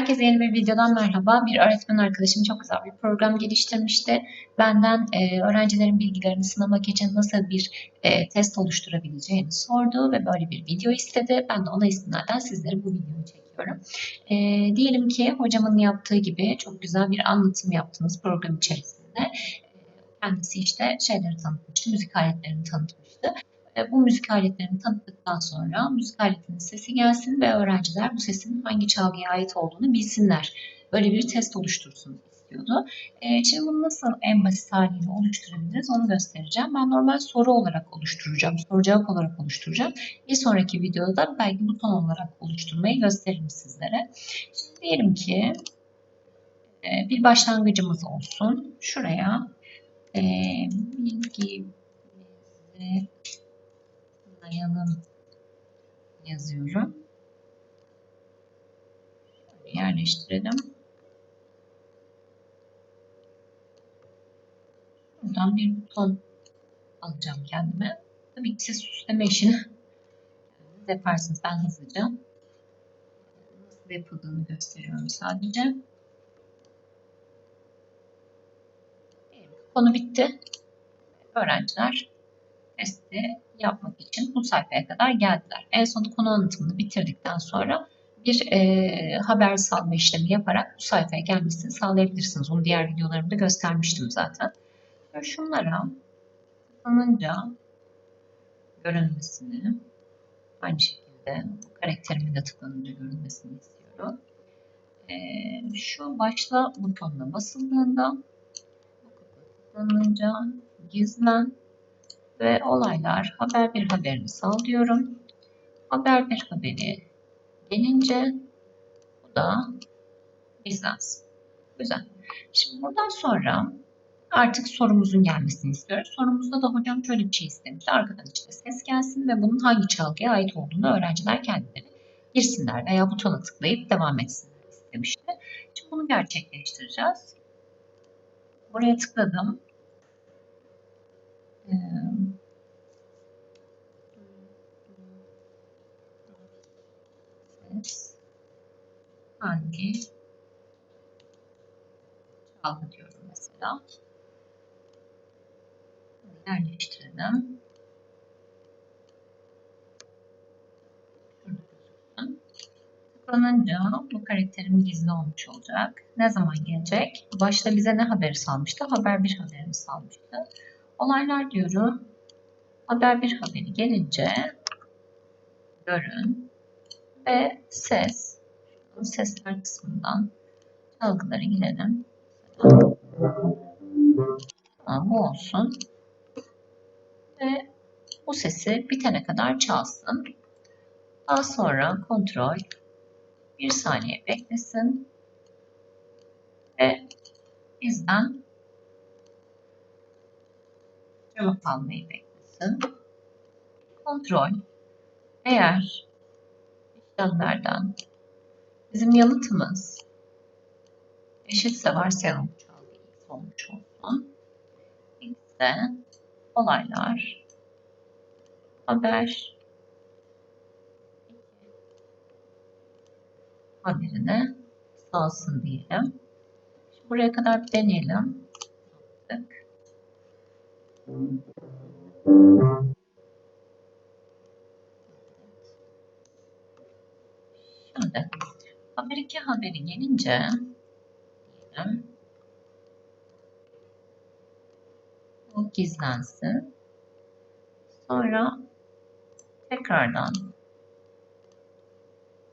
Herkese yeni bir videodan merhaba. Bir öğretmen arkadaşım çok güzel bir program geliştirmişti. Benden e, öğrencilerin bilgilerini sınamak için nasıl bir e, test oluşturabileceğini sordu ve böyle bir video istedi. Ben de ona istinaden sizlere bu videoyu çekiyorum. E, diyelim ki hocamın yaptığı gibi çok güzel bir anlatım yaptınız program içerisinde. E, kendisi işte şeyleri tanıtmıştı, müzik aletlerini tanıtmıştı. E, bu müzik aletlerini tanıttıktan sonra müzik aletinin sesi gelsin ve öğrenciler bu sesin hangi çalgıya ait olduğunu bilsinler. Böyle bir test oluştursun istiyordu. E, şimdi bunu nasıl en basit haliyle oluşturabiliriz onu göstereceğim. Ben normal soru olarak oluşturacağım, soru cevap olarak oluşturacağım. Bir sonraki videoda da belki buton olarak oluşturmayı gösteririm sizlere. Şimdi diyelim ki e, bir başlangıcımız olsun. Şuraya bilgi ayalım yazıyorum. Şöyle yerleştirelim. Buradan bir buton alacağım kendime. Tabii ki siz süsleme işini yaparsınız. Ben hızlıca nasıl yapıldığını gösteriyorum sadece. Konu bitti. Öğrenciler testi yapmak için bu sayfaya kadar geldiler. En son konu anlatımını bitirdikten sonra bir e, haber salma işlemi yaparak bu sayfaya gelmesini sağlayabilirsiniz. Onu diğer videolarımda göstermiştim zaten. Ve şunlara tıklanınca görünmesini aynı şekilde karakterimin de tıklanınca görünmesini istiyorum. E, şu başla butonuna basıldığında tıklanınca gizlen ve olaylar haber bir haberini sağlıyorum. Haber bir haberi gelince bu da bizans. Güzel. Şimdi buradan sonra artık sorumuzun gelmesini istiyoruz. Sorumuzda da hocam şöyle bir şey istemişti. Arkadan işte ses gelsin ve bunun hangi çalgıya ait olduğunu öğrenciler kendileri girsinler veya butona tıklayıp devam etsinler istemişti. Şimdi bunu gerçekleştireceğiz. Buraya tıkladım. Hangi çalgı diyorum mesela. Bunu yerleştirdim. Tıklanınca bu karakterim gizli olmuş olacak. Ne zaman gelecek? Başta bize ne haberi salmıştı? Haber bir haberini salmıştı. Olaylar diyorum. Haber bir haberi gelince görün ve ses. Sesler kısmından çalgıları girelim. Bu olsun. Ve bu sesi bitene kadar çalsın. Daha sonra kontrol bir saniye beklesin. Ve bizden cevap almayı beklesin. Kontrol eğer işlemlerden bizim yanıtımız eşitse varsayalım x olmuş olsun. x'de olaylar haber haberine salsın diyelim. Şimdi buraya kadar bir deneyelim. Yaptık. Şimdi 2 haberi gelince diyelim bu gizlensin. Sonra tekrardan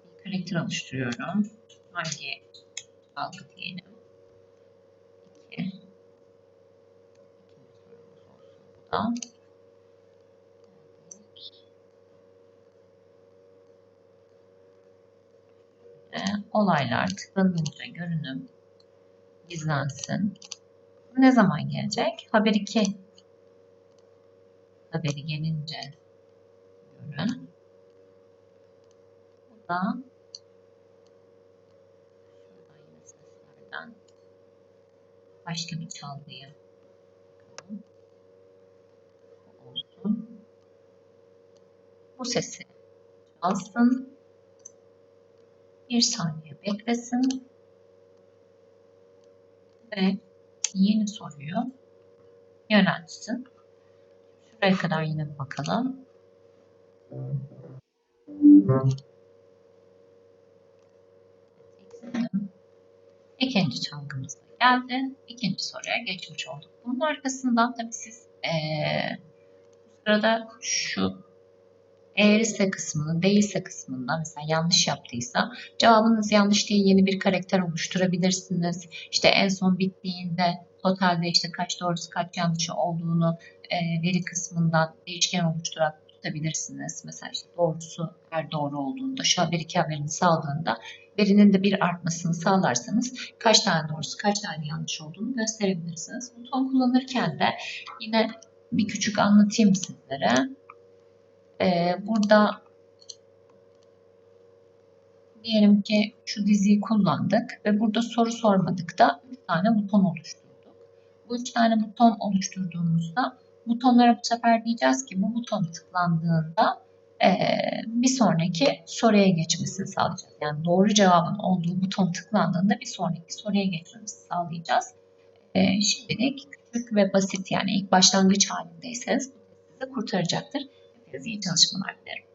bir karakter oluşturuyorum. Hangi algı diyelim. 2 İkinci sorumuz olsun bu da. Olaylar tıklanınca görünüm gizlensin. Ne zaman gelecek? Haber 2 haberi gelince görün. Bu da seslerden başka bir çalgıya bakalım. Bu olsun. Bu sesi çalsın Bir saniye beklesin. Ve yeni soruyu yöneltsin. Şuraya kadar yine bakalım. İkinci çalgımız da geldi. İkinci soruya geçmiş olduk. Bunun arkasından tabii siz bu sırada şu eğriyse kısmını, değilse kısmında mesela yanlış yaptıysa cevabınız yanlış diye yeni bir karakter oluşturabilirsiniz. İşte en son bittiğinde totalde işte kaç doğrusu kaç yanlışı olduğunu e, veri kısmından değişken oluşturarak tutabilirsiniz. Mesela işte doğrusu her doğru olduğunda şu bir iki haberini sağladığında verinin de bir artmasını sağlarsanız kaç tane doğrusu kaç tane yanlış olduğunu gösterebilirsiniz. Buton kullanırken de yine bir küçük anlatayım sizlere. Ee, burada diyelim ki şu diziyi kullandık ve burada soru sormadık da 3 tane buton oluşturduk. Bu 3 tane buton oluşturduğumuzda butonlara bu sefer diyeceğiz ki bu buton tıklandığında e, bir sonraki soruya geçmesini sağlayacağız. Yani doğru cevabın olduğu buton tıklandığında bir sonraki soruya geçmemizi sağlayacağız. E, şimdilik küçük ve basit yani ilk başlangıç halindeyseniz bu sizi kurtaracaktır. Eu vi então se não é